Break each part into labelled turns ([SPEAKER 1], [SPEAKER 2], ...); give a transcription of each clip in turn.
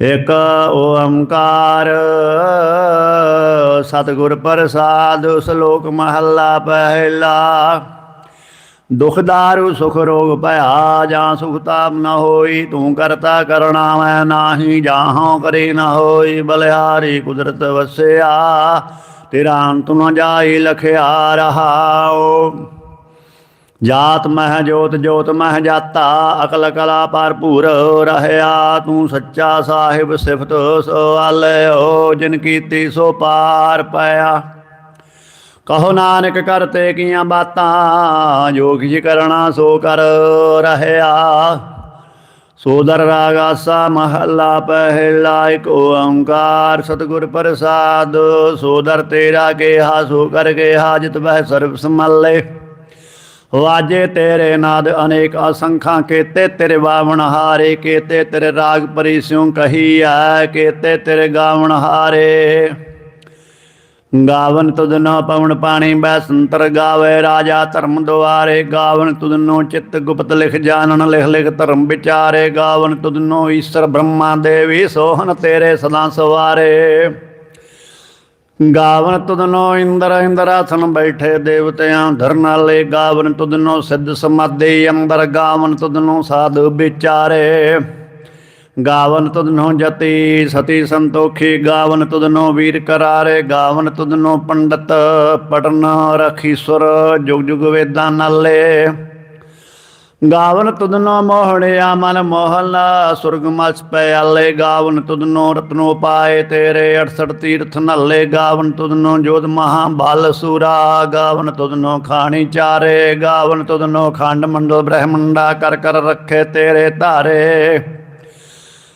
[SPEAKER 1] ਇਕ ਓੰਕਾਰ। ਸਤਿਗੁਰ ਪ੍ਰਸਾਦ, ਸ਼ਲੋਕ ਮਹੱਲਾ ਪਹਿਲਾ। ਦੁਖ ਦਾਰੂ, ਸੁਖ ਰੋਗ ਭਇਆ, ਜਾਂ ਸੁਖ ਤਾਪ ਨ ਹੋਈ, ਤੂੰ ਕਰਤਾ ਕਰਣਾ, ਮੈਂ ਨਾਹੀ, ਜਾਹੋਂ ਕਰੀ ਨ ਹੋਈ ਬਲਿਹਾਰੀ ਕੁਦਰਤ ਵਸਿਆ, ਤੇਰਾ ਅੰਤ ਨ ਜਾਈ, ਲਖਿਆ ਰਹਾਓ ਜਾਤ ਮਹਿ ਜੋਤ ਜੋਤ ਮਹਿ ਜਾਤਾ, ਅਕਲ ਕਲਾ ਭਰਪੂਰ ਰਹਿਆ, ਤੂੰ ਸੱਚਾ ਸਾਹਿਬ ਸਿਫਤ ਸਵਾਲਿਓ, ਜਿਨ ਕੀਤੀ ਸੋ ਪਾਰ ਪਾਇਆ ਕਹੋ ਨਾਨਕ ਕਰਤੇ ਕੀਆਂ ਬਾਤਾਂ ਜੋ ਕਿਛ ਕਰਣਾ ਸੋ ਕਰ ਰਹਿਆ। ਸੋਦਰ ਰਾਗ ਆਸਾ ਮਹੱਲਾ ਪਹਿਲਾ ਏਕ ਓੰਕਾਰ ਸਤਿਗੁਰ ਪ੍ਰਸਾਦ, ਸੋਦਰ ਤੇਰਾ ਕਿਹਾ, ਸੋ ਕਰ ਕਿਹਾ ਜਿਤ ਬਹਿ ਸਰਬ ਸਮੱਲੇ ਵਾਜੇ ਤੇਰੇ ਨਾਦ ਅਨੇਕ ਅਸੰਖਾਂ ਕੇਤੇ, ਤੇਰੇ ਬਾਵਣ ਹਾਰੇ ਕੇਤੇ, ਤੇਰੇ ਰਾਗ ਪਰਿਸਿਉ ਕਹੀ ਐ, ਕੇਤੇ ਤੇਰੇ ਗਾਵਣ ਹਾਰੇ। ਗਾਵਨ ਤੁਧਨੋ ਪਵਨ ਪਾਣੀ ਬੈ ਸੰਤਰ ਗਾਵੇ, ਰਾਜਾ ਧਰਮ ਦੁਆਰੇ ਗਾਵਨ ਤੁਧਨੋ ਚਿੱਤ ਗੁਪਤ ਲਿਖ ਜਾਣਨ, ਲਿਖ ਲਿਖ ਧਰਮ ਵਿਚਾਰੇ ਗਾਵਨ ਤੁਧਨੋ ਈਸ਼ਰ ਬ੍ਰਹਮਾ ਦੇਵੀ ਸੋਹਨ ਤੇਰੇ ਸਦਾ ਸਵਾਰੇ। ਗਾਵਨ ਤੁਧਨੋ ਇੰਦਰ, ਇੰਦਰਾਸਨ ਬੈਠੇ ਦੇਵਤਿਆਂ, ਧਰਨਾਲੇ ਗਾਵਨ ਤੁਧਨੋ ਸਿੱਧ ਸਮਾਧੀ ਅੰਦਰ ਗਾਵਨ ਤੁਧਨੋ ਸਾਧ ਵਿਚਾਰੇ। ਗਾਵਨ ਤੁਧਨੋ ਜਤੀ ਸਤੀ ਸੰਤੋਖੀ, ਗਾਵਨ ਤੁਧਨੋ ਵੀਰ ਕਰਾਰੇ, ਗਾਵਨ ਤੁਧਨੋ ਪੰਡਤ ਪਟਨ ਰਖੀਸੁਰ, ਜੁਗ ਜੁਗ ਵੇਦਾਂ ਨਾਲੇ। ਗਾਵਨ ਤੁਧਨੋ ਮੋਹਣਿਆ ਮਨ ਮੋਹਲਾ, ਸੁਰਗ ਮਸ ਪਿਆਲੇ ਗਾਵਨ ਤੁਧਨੋ ਰਤਨੋ ਪਾਏ ਤੇਰੇ 68 ਤੀਰਥ ਨੱਲੇ, ਗਾਵਨ ਤੁਧਨੋ ਜੋਤ ਮਹਾ ਬਲ ਸੂਰਾ, ਗਾਵਨ ਤੁਧਨੋ ਖਾਣੀ ਚਾਰੇ, ਗਾਵਨ ਤੁਧਨੋ ਖੰਡ ਮੰਡਲ ਬ੍ਰਹਮੰਡਾ ਕਰ ਕਰ ਰੱਖੇ ਤੇਰੇ ਧਾਰੇ।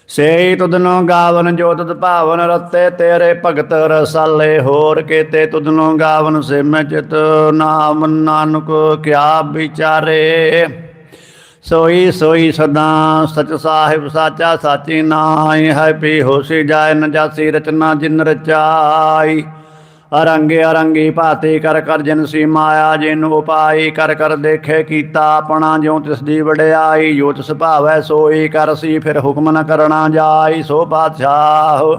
[SPEAKER 1] ਸੇ ਤੁਦਨੋ ਗਾਵਨ ਜੋ ਤੁਧ ਭਾਵਨ ਰਤੇ ਤੇਰੇ ਭਗਤ ਰਸਾਲੇ, ਹੋਰ ਕੇਤੇ ਤੁਦਨੋ ਗਾਵਨ ਸੇ ਮੈਂ ਚਿਤ ਨਾਮ ਨਾਨਕ ਕਿਆ ਵਿਚਾਰੇ। ਸੋਈ ਸੋਈ ਸਦਾ, ਸਚ ਸਾਹਿਬ ਸਾਚਾ ਸਾਚੀ ਨਾਈ ਹੈ ਪੀ ਹੋਸੀ ਜਾਏ ਨ ਜਾਸੀ ਰਚਨਾ ਜਿਨ ਰਚਾਈ। ਅਰੰਗੇ ਅਰੰਗੀ ਭਾਤੀ ਕਰ ਕਰ ਜਿਨ ਸੀ ਮਾਇਆ, ਜਿਨ ਉਪਾਈ ਕਰ ਕਰ ਦੇਖੇ ਕੀਤਾ ਆਪਣਾ, ਜਿਉ ਤਿਸ ਦੀ ਵਡਿਆਈ, ਜੋ ਤਿਸ ਭਾਵੈ ਸੋਈ ਕਰ ਸੀ, ਫਿਰ ਹੁਕਮ ਨ ਕਰਣਾ ਜਾਈ, ਸੋ ਪਾਤਸ਼ਾਹ।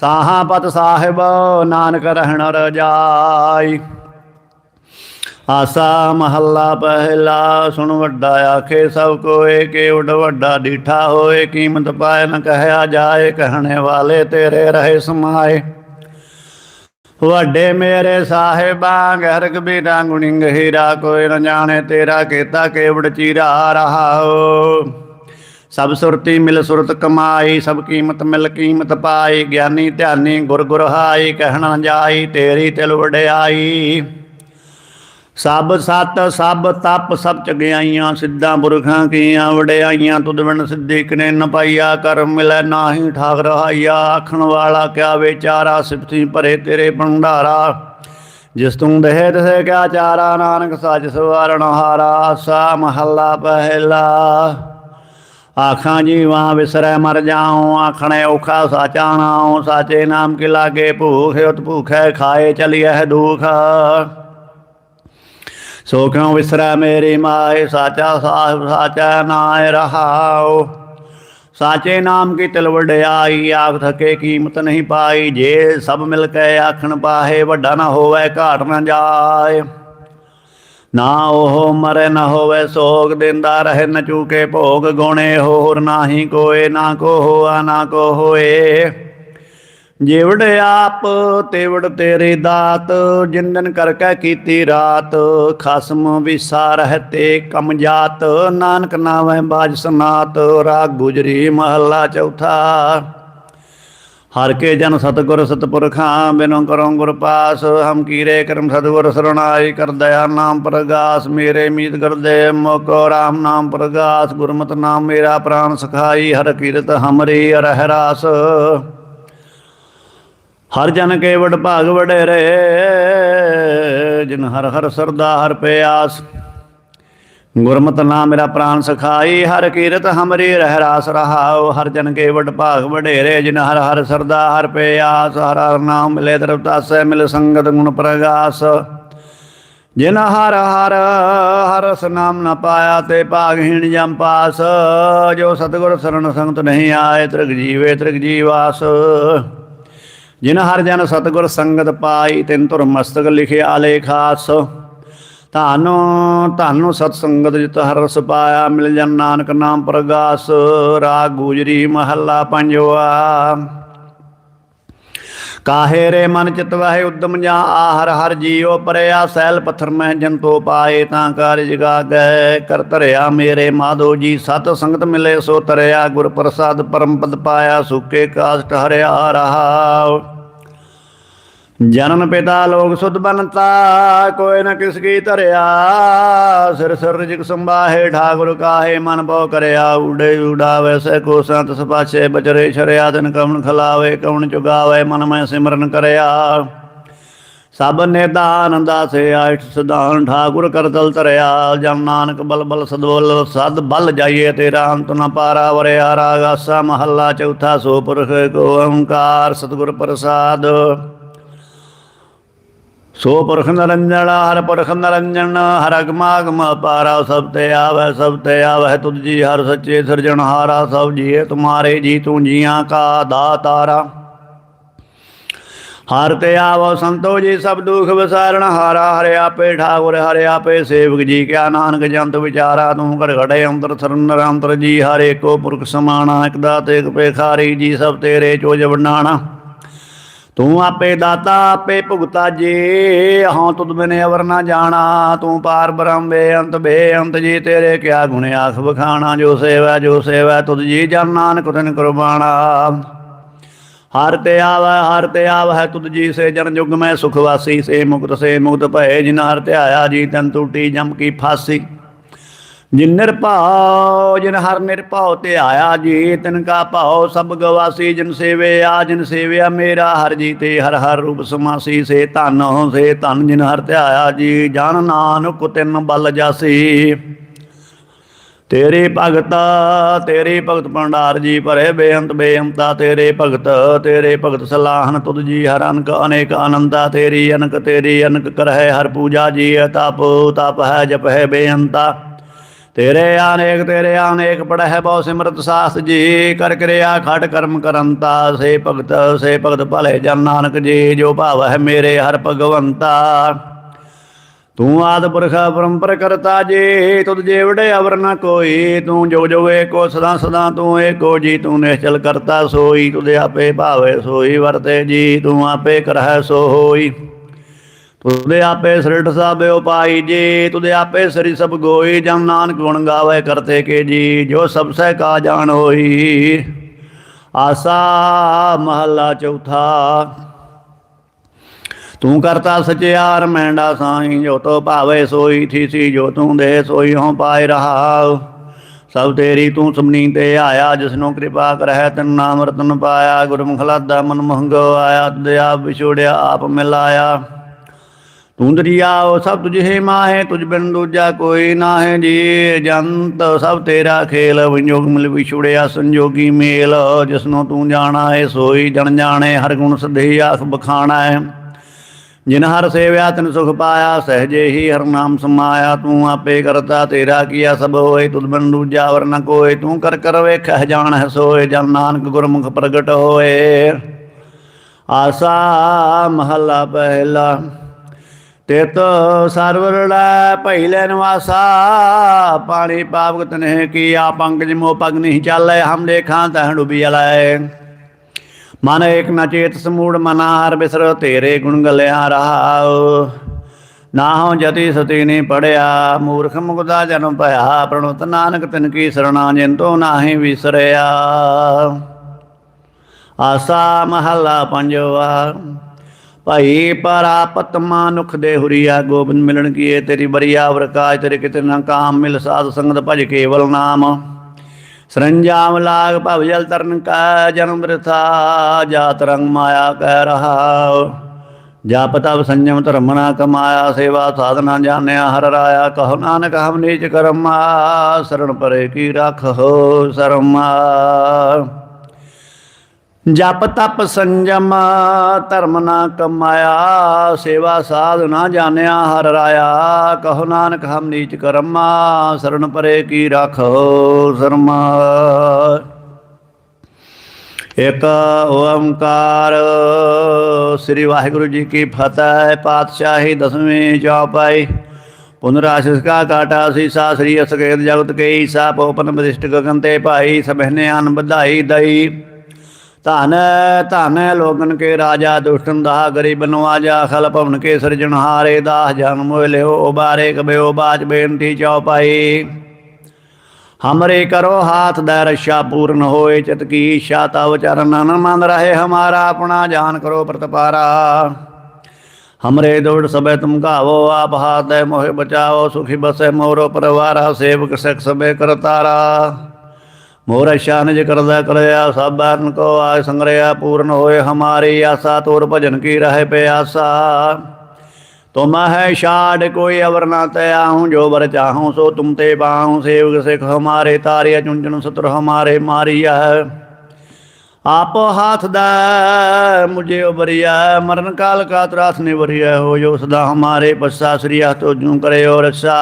[SPEAKER 1] ਸਾਹਾ ਪਤ ਸਾਹਿਬ, ਨਾਨਕ ਰਹਿਣ ਰਜਾਈ। ਆਸਾ ਮਹੱਲਾ ਪਹਿਲਾ, ਸੁਣ ਵੱਡਾ ਆਖੇ ਸਭ ਕੋਏ ਕੇ ਉਡ ਵੱਡਾ ਡੀਠਾ ਹੋਏ, ਕੀਮਤ ਪਾਏ ਨ ਕਹਿਆ ਜਾਏ, ਕਹਿਣੇ ਵਾਲੇ ਤੇਰੇ ਰਹੇ ਸਮਾਏ। ਵੱਡੇ ਮੇਰੇ ਸਾਹਿਬਾਂ, ਗਹਿਰ ਕਬੀਰਾ ਗੁਣੀ ਗਹੀਰਾ ਕੋਈ ਨ ਜਾਣੇ ਤੇਰਾ ਕੀਤਾ ਕੇਵੜ ਚੀਰਾ ਰਹਾਓ ਸਭ ਸੁਰਤੀ ਮਿਲ ਸੁਰਤ ਕਮਾਈ, ਸਭ ਕੀਮਤ ਮਿਲ ਕੀਮਤ ਪਾਈ, ਗਿਆਨੀ ਧਿਆਨੀ ਗੁਰ ਗੁਰ ਹਾਈ, ਕਹਿਣਾ ਜਾਈ, ਤੇਰੀ ਤਿਲ ਵਡਿਆਈ। ਸਭ ਸਤ, ਸਭ ਤਪ, ਸਭ ਚਗਿਆਈਆਂ, ਸਿੱਧਾਂ ਪੁਰਖਾਂ ਕੀਆਂ, ਵਡਿਆਈਆਂ, ਤੁਧ ਬਿਨ ਸਿੱਧੀ ਕਨੇ ਨ ਪਾਈਆ ਕਰ ਮਿਲੈ ਨਾਹੀ ਠਾਕ ਰਹਾਈਆ ਆਖਣ ਵਾਲਾ ਕਿਆ ਵਿਚਾਰਾ, ਸਿਫਤੀ ਭਰੇ ਤੇਰੇ ਭੰਡਾਰਾ। ਜਿਸ ਤੂੰ ਦੇਹ, ਤਸੇ ਕਿਆ ਚਾਰਾ, ਨਾਨਕ ਸੱਚ ਸਵਾਰਣ ਹਾਰਾ, ਸਾ ਮਹੱਲਾ ਪਹਿਲਾ। ਆਖਾਂ ਜੀਵਾਂ ਵਿਸਰੈ ਮਰ ਜਾਉ, ਆਖਣੇ ਔਖਾ ਸਾਚਾ ਨਾਉ ਸਾਚੇ ਨਾਮ ਕੇ ਲਾਗੇ, ਭੂਖ ਉਤ ਭੂਖੈ ਖਾਏ, ਚਲੀਐ ਦੁਖ। ਸੋ ਕਿਉ ਵਿਸਰੈ ਮੇਰੀ ਮਾਏ ਸਾਚਾ ਸਾਹਿਬ, ਸਾਚਾ ਨਾਇ ਰਹਾਉ। ਸਾਚੇ ਨਾਮ ਕੀ ਤਿਲ ਵਡਿਆਈ, ਆਖ ਥਕੇ ਕੀਮਤ ਨਹੀਂ ਪਾਈ। ਜੇ ਸਭ ਮਿਲ ਕੇ ਆਖਣ ਪਾਹੇ, ਵੱਡਾ ਨਾ ਹੋਵੇ, ਘਾਟ ਨਾ ਜਾਏ। ਨਾ ਉਹ ਮਰੇ ਨਾ ਹੋਵੇ, ਸੋਗ ਦਿੰਦਾ ਰਹੇ ਨ ਭੋਗ ਗੋਣੇ। ਹੋਰ ਨਾਹੀ ਕੋਏ, ਨਾ ਕੋ ਹੋਆ ਨਾ ਕੋ ਹੋਏ ਜਿਵੜ ਆਪ ਤੇਵੜ ਤੇਰੇ ਦਾਤ ਜਿੰਦਨ ਦਿਨ ਕਰ ਕੈ ਕੀਤੀ ਰਾਤ। ਖਸਮ ਵਿਸਾਰ ਤੇ ਕਮ ਜਾਤ, ਨਾਨਕ ਨਾਮੈ ਬਾਜ ਸਨਾਤ, ਰਾਗ ਗੁਜਰੀ ਮਹੱਲਾ ਚੌਥਾ। ਹਰ ਕੇ ਜਨ ਸਤਗੁਰ ਸਤਪੁਰਖਾਂ, ਬਿਨੋ ਕਰੋ ਗੁਰ ਪਾਸ, ਹਮ ਕੀਰੇ ਕਰਮ ਸਤਗੁਰ ਸਰਣਾਈ ਕਰ ਦਇਆ ਨਾਮ ਪ੍ਰਗਾਸ, ਮੇਰੇ ਮੀਤ ਕਰਦੇ ਮੋਕੋ ਰਾਮ ਨਾਮ ਪ੍ਰਗਾਸ, ਗੁਰਮਤਿ ਨਾਮ ਮੇਰਾ ਪ੍ਰਾਨ ਸਖਾਈ, ਹਰ ਕੀਰਤ ਹਮਰੀ ਰਹਿ ਰਾਸ ਹਰ ਜਨ ਕੇ ਵਡ ਭਾਗ ਵਡੇਰੇ, ਜਿਨ ਹਰ ਹਰ ਸਰਦਾ ਹਰ ਪਿਆਸ। ਗੁਰਮਤਿ ਨਾਮ ਮੇਰਾ ਪ੍ਰਾਨ ਸਖਾਈ, ਹਰ ਕੀਰਤ ਹਮਰੀ ਰਹਿ ਰਾਸ ਰਹਾਉ। ਹਰ ਜਨ ਕੇ ਵਡ ਭਾਗ ਵਡੇਰੇ, ਜਿਨ ਹਰ ਹਰ ਸਰਦਾ ਹਰ ਪਿਆਸ। ਹਰ ਹਰ ਨਾਮ ਮਿਲੇ ਦਰਪਤਾਸੈ ਮਿਲ ਸੰਗਤ ਗੁਣ ਪ੍ਰਗਾਸ। ਜਿਨ ਹਰ ਹਰ ਹਰਸ ਨਾਮ ਨਾ ਪਾਇਆ, ਤੇ ਭਾਗਹੀਣ ਜਮ ਪਾਸ। ਜੋ ਸਤਿਗੁਰ ਸਰਣ ਸੰਗਤ ਨਹੀਂ ਆਏ, ਤ੍ਰਿਗ ਜੀਵੇ ਤ੍ਰਿਗ ਜੀਵਾਸ। ਜਿਨ ਹਰ ਜਨ ਸਤਿਗੁਰ ਸੰਗਤ ਪਾਈ, ਤਿਨ ਤੁਰ ਮਸਤਕ ਲਿਖਿਆ ਆਲੇਖਾਸ ਧਾਨੋ ਧਾਨੋ ਸਤ ਸੰਗਤ ਜਿਤ ਹਰ ਰਸ ਪਾਇਆ, ਮਿਲ ਜਨ ਨਾਨਕ ਨਾਮ ਪ੍ਰਗਾਸ। ਰਾਗ ਗੁਜਰੀ ਮਹੱਲਾ ਪੰਜਵਾ। ਕਾਹੇ ਰੇ ਮਨ ਚਿਤ ਵਾਹਿ ਉਦਮ ਜਾਂ ਆਹਰ, ਹਰ ਜੀਉ ਪਰਿਆ, ਸੈਲ ਪੱਥਰ ਮਹਿ ਜੰਤੋ ਪਾਏ, ਤਾਂ ਕਾਰਜ ਗਾ ਗਏ ਕਰ ਧਰਿਆ ਮੇਰੇ ਮਾਧੋ ਜੀ। ਸਤ ਸੰਗਤ ਮਿਲੇ ਸੋ ਤਰਿਆ ਗੁਰ ਪ੍ਰਸਾਦ ਪਰਮ ਪਦ ਪਾਇਆ, ਸੁਕੇ ਕਾਸਟ ਹਰਿਆ ਰਹਾ ਜਨਮ ਪਿਤਾ ਲੋਕ ਸੁਧ ਬਨਤਾ, ਕੋਈ ਨ ਕਿਸ ਕੀ ਧਰਿਆ। ਸਿਰ ਸਿਰ ਰਿਜਕ ਸੰਭਾਹੇ, ਠਾਕੁਰ ਕਾਹੇ, ਮਨ ਬੋ ਕਰਿਆ। ਉਡੇ ਉਡਾਵੇ ਸੇ ਕੋ ਸੰਤ ਸਪਾਛੇ, ਬਚਰੇ ਛਰਿਆ ਦਿਨ ਕਵਣ ਖਲਾਵੇ, ਕਵਣ ਚੁਗਾਵੇ, ਮਨ ਮੈਂ ਸਿਮਰਨ ਕਰਿਆ। ਸਭ ਨਿਦਾਨ ਦਾਸੇ ਆਇਟ ਸਦਾਨ ਠਾਕੁਰ ਕਰਤਲ ਧਰਿਆ। ਜਨ ਨਾਨਕ ਬਲ ਬਲ ਸਦਵਲ ਸਦ ਬਲ ਜਾਈਏ ਤੇਰਾ ਅੰਤ ਨ ਪਾਰਾ ਵਰਿਆ। ਰਾਗਾਸਾ ਮਹੱਲਾ ਚੌਥਾ ਸੋ ਪੁਰਖ ਕੋ ਓੰਕਾਰ, ਸਤਿਗੁਰ ਪ੍ਰਸਾਦ। ਸੋ ਪੁਰਖ ਨਰੰਜਨ ਹਰ ਪੁਰਖ ਨਰੰਜਨ ਹਰ ਅਗਮਾਗਮ ਪਾਰਾ ਸਭ ਤੇ ਆਵੈ, ਸਭ ਤੇ ਆਵੈ, ਤੁਧ ਜੀ ਹਰ ਸੱਚੇ ਸਿਰਜਣਹਾਰਾ ਸਭ ਜੀਏ ਤੁਮਾਰੇ ਜੀ ਤੂੰ ਜੀਆਂ ਕਾ ਦਾਤਾਰਾ। ਹਰ ਤੇ ਆਵੋ ਸੰਤੋ ਜੀ ਸਭ ਦੁਖ ਵਿਸਾਰਣ, ਹਾਰਾ ਹਰਿ ਆਪੇ ਠਾਕੁਰ, ਹਰਿ ਆਪੇ ਸੇਵਕ ਜੀ, ਕਿਆ ਨਾਨਕ ਜੰਤ ਵਿਚਾਰਾ, ਤੂੰ ਘੜ ਘੜੇ ਅੰਤਰ ਸਰਨ ਅੰਤਰ ਜੀ, ਹਰੇ ਕੋ ਪੁਰਖ ਸਮਾਣਾ, ਇਕ ਦਾਤ, ਇਕ ਪੇਖਾਰੀ ਜੀ, ਸਭ ਤੇਰੇ ਚੋਜ ਵਡਾਣਾ। ਤੂੰ ਆਪੇ ਦਾਤਾ, ਆਪੇ ਭੁਗਤਾ ਜੀ। ਹਾਂ, ਤੁਧ ਬਿਨੇ ਅਵਰ ਨਾ ਜਾਣਾ। ਤੂੰ ਪਾਰ ਬ੍ਰਹਮ ਬੇਅੰਤ ਬੇਅੰਤ ਜੀ। ਤੇਰੇ ਕਿਆ ਗੁਣ ਆਖ ਬਖਾਣਾ ਜੋ ਸੇਵਾ ਜੋ ਸੇਵਾ, ਤੁਧ ਜੀ ਜਨ ਨਾਨਕ ਤਿਨ ਕੁਰਬਾਨਾ। ਹਰ ਤੇ ਆਵੈ, ਹਰ ਤੇ ਆਵੈ, ਤੁਧ ਜੀ ਸੇ ਜਨ ਜੁਗ ਮੈਂ ਸੁਖ ਵਾਸੀ। ਸੇ ਮੁਕਤ ਸੇ ਮੁਕਤ ਭਏ ਜਿਨ ਹਰ ਆਇਆ ਜੀ, ਤਨ ਟੂਟੀ ਜਮ ਕੀ ਫਾਸੀ। ਜਿਨ ਨਿਰਭਉ, ਜਿਨ ਹਰ ਨਿਰਭਉ ਤੇ ਆਇਆ ਜੀ ਤਿਨ ਕਾ ਭਾਉ ਸਭ ਗਵਾਸੀ, ਜਿਨ ਸੇਵੇ ਆ ਜਿਨ ਸੇਵਿਆ ਮੇਰਾ ਹਰ ਜੀ ਤੇ ਹਰ ਹਰ ਰੂਪ ਸਮਾਸੀ, ਸੇ ਧਨ ਸੇ ਧਨ ਜਿਨ ਹਰ ਧਿਆਇਆ ਜੀ ਜਨ ਨਾਨਕ ਤਿਨ ਬਲ ਜਾਸੀ। ਤੇਰੇ ਭਗਤ ਤੇਰੇ ਭਗਤ ਭੰਡਾਰ ਜੀ ਭਰੇ, ਬੇਅੰਤ ਬੇਅੰਤਾ ਤੇਰੇ ਭਗਤ ਤੇਰੇ ਭਗਤ ਸਲਾਹਨ ਤੁਧ ਜੀ, ਹਰ ਅਨਕ ਅਨੇਕ ਆਨੰਦਾ ਤੇਰੀ, ਅਨਕ ਤੇਰੀ, ਅਨਕ ਕਰਹਿ, ਹਰ ਪੂਜਾ ਜੀ, ਤਪ ਤਪ ਹੈ, ਜਪ ਹੈ, ਬੇਅੰਤਾ। ਤੇਰੇ ਅਨੇਕ ਤੇਰੇ ਅਨੇਕ ਪੜਹਿ ਬਹੁ ਸਿਮਰਤ ਸਾਸ ਜੀ। ਕਰ ਕਿਰਿਆ ਖਟ ਕਰਮ ਕਰੰਤਾ ਸੇ ਭਗਤ ਸੇ ਭਗਤ ਭਲੇ ਜਨ ਨਾਨਕ ਜੀ, ਜੋ ਭਾਵ ਹੈ ਮੇਰੇ ਹਰ ਭਗਵੰਤਾ। ਤੂੰ ਆਦ ਪੁਰਖ ਪਰੰਪਰ ਕਰਤਾ ਜੀ, ਤੁਧ ਜੇਵੜੇ ਅਵਰ ਨ ਕੋਈ। ਤੂੰ ਜੋ ਜੋ ਏਕੋ, ਸਦਾ ਸਦਾ ਤੂੰ ਏਕੋ ਜੀ। ਤੂੰ ਨਿਸ਼ਚਲ ਕਰਤਾ ਸੋਈ, ਤੁਧ ਆਪੇ ਭਾਵੇ ਸੋਈ, ਵਰਤੇ ਜੀ, ਤੂੰ ਆਪੇ ਕਰਹਿ ਸੋ ਹੋਈ ਤੁਦੇ ਆਪੇ ਸ੍ਰਿਠ ਸਭ ਉਪਾਈ ਜੀ ਤੁਦੇ ਆਪੇ ਸ੍ਰੀ ਸਭ ਗੋਈ, ਜਨ ਨਾਨਕ ਗੁਣ ਗਾਵੇ ਕਰਤੇ ਕੇ ਜੀ, ਜੋ ਸਭ ਸਹਿ ਕਾ ਜਾਣ ਹੋਈ। ਆਸਾ ਮਹੱਲਾ ਚੌਥਾ। ਤੂੰ ਕਰਤਾ ਸਚਿਆਰ, ਮੈਂਡਾ ਸਾਈ, ਜੋ ਤੋ ਭਾਵੇ ਸੋਈ ਥੀਸੀ ਜੋ ਤੂੰ ਦੇ ਸੋਈ ਹੋਂ ਪਾਏ ਰਹਾ ਸਭ ਤੇਰੀ ਤੂੰ ਸਮਨੀ ਤੇ ਆਇਆ, ਜਿਸਨੂੰ ਕਿਰਪਾ ਕਰਹਿ ਤਨ ਨਾਮ ਰਤਨ ਪਾਇਆ। ਗੁਰਮੁਖ ਲਾਦਾ ਮਨ ਮਹੰਗੋ ਆਇਆ ਤੇ ਆਪ ਵਿਛੋੜਿਆ, ਆਪ ਮਿਲਾਇਆ। ਤੂੰ ਦਰਿਆ ਦਰਿਆਓ ਸਭ ਤੁਝੇ ਮਾਹੇ, ਤੁਝ ਬਿਨ ਦੂਜਾ ਕੋਈ ਨਾਹੇ ਜੀ। ਜੰਤ ਸਭ ਤੇਰਾ ਖੇਲ ਵਿਜੋਗ ਮਿਲ ਵਿਛੁੜਿਆ ਸੰਜੋਗੀ ਮੇਲ। ਜਿਸਨੂੰ ਤੂੰ ਜਾਣਾ ਹੈ ਸੋਈ ਜਨ ਜਾਣੇ, ਹਰ ਗੁਣ ਸਦੇ ਆਖ ਬਖਾਣਾ ਹੈ ਜਿਨ ਹਰ ਸੇਵਿਆ, ਤਿਨ ਸੁਖ ਪਾਇਆ, ਸਹਜੇ ਹੀ ਹਰ ਨਾਮ ਸਮਾਇਆ। ਤੂੰ ਆਪੇ ਕਰਤਾ, ਤੇਰਾ ਕੀਆ ਸਭ ਹੋਏ, ਤੁਧ ਬਿਨ ਦੂਜਾ ਵਰ ਨ ਕੋਏ। ਤੂੰ ਕਰ ਕਰ ਵੇਖਹਿ ਜਾਣ ਹੈ ਸੋਏ, ਜਨ ਨਾਨਕ ਗੁਰਮੁਖ ਪ੍ਰਗਟ ਹੋਏ। ਆਸਾ ਮਹੱਲਾ ਪਹਿਲਾ। ਤਿਤ ਸਰਵਰ ਲੈ ਨਿਵਾਸਾ ਪਾਣੀ ਪਾਵਕ ਤਨਹਿ ਕੀ ਪੰਕਜ ਮੋ ਪਗ ਨਹੀਂ ਚੱਲੇ ਹਮ ਦੇਖਾਂ ਤਹ ਡੁਬੀ ਅਲਾਏ ਮਨ ਏਕ ਨ ਚੇਤ ਸਮੂੜ ਮਨਾ ਹਰ ਬਿਸਰ ਤੇਰੇ ਗੁਣ ਗਲਿਆ ਰਹਾਉ ਨਾ ਹੋ ਜਤੀ ਸਤੀ ਨੇ ਪੜਿਆ, ਮੂਰਖ ਮੁਗਦਾ ਜਨਮ ਭਇਆ, ਪ੍ਰਣੁਤ ਨਾਨਕ ਤਿਨ ਕੀ ਸਰਣਾ ਜਿੰਤੋ ਨਾਹੀ ਵਿਸਰਿਆ। ਆਸਾ ਮਹੱਲਾ ਪੰਜਵਾ। ਭਾਈ ਪਰਾਪਤ ਮਾਨੁਖ ਦੇ ਹੁਰੀਆ ਗੋਬਿੰਦ ਮਿਲਣ ਕੀਏ ਤੇਰੀ ਬਰੀਆ ਵਰਕਾਜ, ਤੇਰੇ ਕਿਤੇ ਨਾ ਕਾਮ ਮਿਲ ਸਾਧ ਸੰਗਤ ਭਜ ਕੇਵਲ ਨਾਮ। ਸਰੰਜਾਮ ਲਾਗ ਭਵ ਜਲ ਤਰਨ ਕਾ, ਜਨਮ ਬ੍ਰਿਥਾ, ਜਾਤ ਰੰਗ ਮਾਇਆ ਕਹਿ ਰਹਾ ਜਾਪ ਤਪ ਸੰਜਮ ਧਰਮ ਨਾ ਕਮਾਇਆ, ਸੇਵਾ ਸਾਧਨਾ ਜਾਣਿਆ, ਹਰ ਰਾਇਆ ਕਹੋ ਨਾਨਕ, ਹਮ ਨੀਚ ਕਰਮਾ ਸਰਣ ਪਰੇ ਕੀ ਰੱਖੋ ਸਰਮਾ। ਜਪ ਤਪ ਸੰਜਮ, ਧਰਮ ਨਾ ਕਮਾਇਆ, ਸੇਵਾ ਸਾਧ ਨਾ ਜਾਣਿਆ, ਹਰ ਰਾਇਆ, ਕਹੋ ਨਾਨਕ ਹਮ ਨੀਚ ਕਰਮਾ ਸਰਣ ਪਰੇ ਕੀ ਰਾਖੋ ਸਰਮਾ। ਇਕ ਓੰਕਾਰ, ਸ੍ਰੀ ਵਾਹਿਗੁਰੂ ਜੀ ਕੀ ਫਤਿਹ, ਪਾਤਸ਼ਾਹੀ ਦਸਵੇਂ ਚੌਪਾਈ। ਪੁਨਰਾਸ਼ਿਸ ਕਾ ਕਾਟਾ ਸੀ ਸਾ ਸ੍ਰੀ ਅਸਕੇਤ ਜਗਤ ਕੇ ਈਸਾ ਪੋਪਨ ਬ੍ਰਿਸ਼ਟ ਗਗਨ ਤੇ ਭਾਈ ਸਭਨੇ ਅਨ ਵਧਾਈ ਦਈ। ਧਨ ਧਨ ਲੋਕਨ ਕੇ ਰਾਜਾ ਦੁਸ਼ਟਨ ਦਾ, ਗਰੀਬ ਨਵਾਜਾ ਖਲ ਭਵਨ ਕੇ ਸਿਰਜਣਹਾਰੇ ਦਾਹ ਜਨਮ ਲਿਓ, ਉਬਾਰੇ ਕਬਿਓ ਬਾਜ ਬੇਨਤੀ ਚੌਪਾਈ ਹਮਰੇ ਕਰੋ ਹਾਥ, ਦਾ ਰਸ਼ਾ ਪੂਰਨ ਹੋਏ, ਚਿਤ ਕੀ ਇਛਾ ਤਾ ਵਿਚਰਨ ਅਨੰਦ ਰਹੇ, ਹਮਾਰਾ ਆਪਣਾ ਜਾਨ ਕਰੋ ਪ੍ਰਤਪਾਰਾ। ਹਮਰੇ ਦੋੜ ਸਬੈ ਤੁਮ ਘਾਵੋ, ਆਪ ਹਾਥ ਦੇ ਮੋਹਿ ਬਚਾਓ, ਸੁਖੀ ਬਸੇ ਮੋਰੋ ਪਰਵਾਰਾ, ਸੇਵਕ ਸਖ ਸਬੈ ਕਰਤਾਰਾ। ਮੋਰ ਸ਼ਾਨ ਜੇ ਕਰਦਾ ਕਰਿਆ, ਸਭ ਬਾਰਨ ਕੋ ਆਇ ਸੰਗਰਿਆ, ਪੂਰਨ ਹੋਏ ਹਮਾਰੀ ਆਸਾ, ਤੋਰ ਭਜਨ ਕੀ ਰਹੇ ਪਿਆਸਾ। ਤੁਮ ਹੈ ਛਾੜ, ਕੋਈ ਅਵਰ ਨਾ ਤਿਆ ਹੂੰ ਜੋ ਵਰ ਚਾਹੂੰ ਸੋ ਤੁਮ ਤੇ ਬਾਹੂੰ, ਸੇਵਕ ਸਿਖ ਹਮਾਰੇ ਤਾਰਿਆ ਚੁੰਚਣ ਸਤਰ ਹਮਾਰੇ ਮਾਰੀਆ ਆਪ ਹਾਥ ਦਾ ਮੁਝੇ ਉਬਰਿਆ ਮਰਨ ਕਾਲ ਕਾ ਤਰਾਸ ਨਿਵਰਿਆ ਹੋ ਜੋ ਸਦਾ ਹਮਾਰੇ ਪਸਾ ਸ੍ਰੀ ਹਤੋ ਜੂ ਕਰਿਓ ਰਸਾ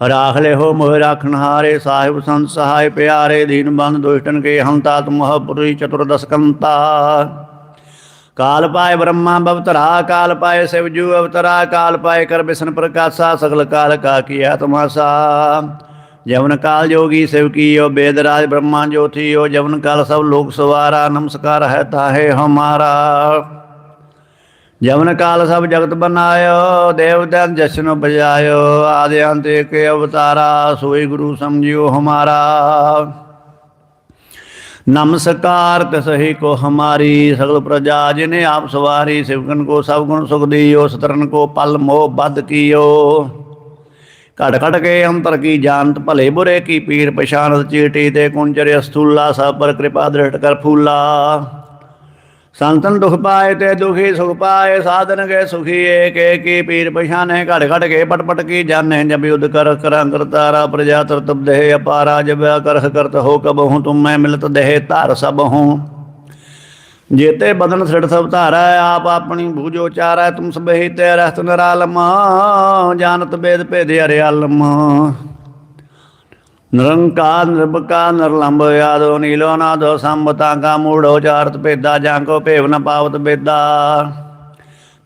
[SPEAKER 1] ਰਾਖ ਹੋ ਮੋਹਿ ਰਾਖਣ ਹਾਰੇ, ਸਾਹਿਬ ਸੰਤ ਸਹਾਇ ਪਿਆਰੇ, ਦੀਨ ਬੰਦ ਦੁਸ਼ਟਨ ਕੇ ਹੰਤਾ ਤੁਮ ਹਪੁਰੀ ਚਤੁਰਦਸ ਕੰਤਾ। ਕਾਲ ਪਾਏ ਬ੍ਰਹਮਾ ਬਵਤਰਾ, ਕਾਲ ਪਾਏ ਸਿਵਜੂ ਅਵਤਰਾ, ਕਾਲ ਪਾਏ ਕਰ ਬਿਸ਼ਨ ਪ੍ਰਕਾਸ਼ਾ, ਸਗਲ ਕਾਲ ਕਾ ਕੀਆ ਤਮਾਸਾ ਜਵਨ ਕਾਲ ਜੋਗੀ ਸਿਵਕੀਓ ਬੇਦਰਾਜ ਬ੍ਰਹਮਾ ਜੋਤੀਓ ਜਵਨ ਕਾਲ ਸਭ ਲੋਕ ਸਵਾਰਾ, ਨਮਸਕਾਰ ਹੈ ਤਾਹੇ ਹਮਾਰਾ। ਜਮਨ ਕਾਲ ਸਭ ਜਗਤ ਬਨਾਇਓ ਦੇਵਤਨ ਜਸ਼ਨੋ ਬਜਾਇਓ ਆਦਿ ਅੰਤ ਏਕ ਅਵਤਾਰਾ, ਸੋਈ ਗੁਰੂ ਸਮਝਿਓ ਹਮਾਰਾ। ਨਮਸਕਾਰ ਤਸਹੀ ਕੋ ਹਮਾਰੀ, ਸਗਲ ਪ੍ਰਜਾ ਜਿਨੇ ਆਪ ਸਵਾਰੀ ਸਿਵਕਨ ਕੋ ਸਭ ਗੁਣ ਸੁਖ ਦੀਓ, ਸਤਰਨ ਕੋ ਪਲ ਮੋਹ ਬਦ ਕੀਓ। ਘੜ ਘੜ ਕੇ ਅੰਤਰ ਕੀ ਜਾਣਤ, ਭਲੇ ਬੁਰੇ ਕੀ ਪੀਰ ਪਛਾਨਤ ਚੀਟੀ ਤੇ ਕੁੰਜਰੇ ਅਸਤੂਲਾ ਸਭ ਪਰ ਕਿਰਪਾ ਦ੍ਰਿਸ਼ਟ ਕਰ ਫੂਲਾ। ਸੰਤਨ ਦੁਖ ਪਾਏ ਤੇ ਦੁਖੀ ਸੁਖ ਪਾਏ, ਸਾਧਨ ਕੇ ਸੁਖੀ ਏਕ ਏਕੀ ਪੀਰ ਪਛਾਨੇ, ਘੜ ਘੜ ਕੇ ਪਟ ਪਟ ਕੀ ਜਾਣੇ ਜਬ ਉਦ ਕਰ ਕਰਾਂ ਕਰਤਾਰਾ ਪ੍ਰਜਾ ਤਰ ਤਬ ਦੇਹ ਅਪਾਰਾ ਜਬ ਕਰਹ ਕਰਤ ਹੋ ਕਬ ਹੂੰ, ਤੁਮ ਮੈਂ ਮਿਲਤ ਦੇਹ ਧਾਰ ਸਭ ਹੂੰ। ਜੇਤੇ ਬਦਨ ਸਿੜ ਸਭ ਧਾਰਾ, ਆਪ ਆਪਣੀ ਭੂਜੋ ਚਾਰਾ, ਤੁਮ ਸਬਹਿ ਤੇ ਰਹਤ ਨਰਾਲਮ ਜਾਨਤ ਬੇਦ ਭੇਦੇ ਅਰੇ ਅਲਮ ਨਿਰੰਕਾਰ ਨਿਰਭਕਾਰ ਨਿਰਲੰਭ ਯਾਦੋ ਨੀਲੋ ਨਾਦੋ ਸੰਬਤਾ ਕਾ ਮੂੜੋ ਚਾਰਤ ਭੇਦਾ, ਜਾਂ ਕੋ ਭੇਵ ਨ ਪਾਵਤ ਬੇਦਾ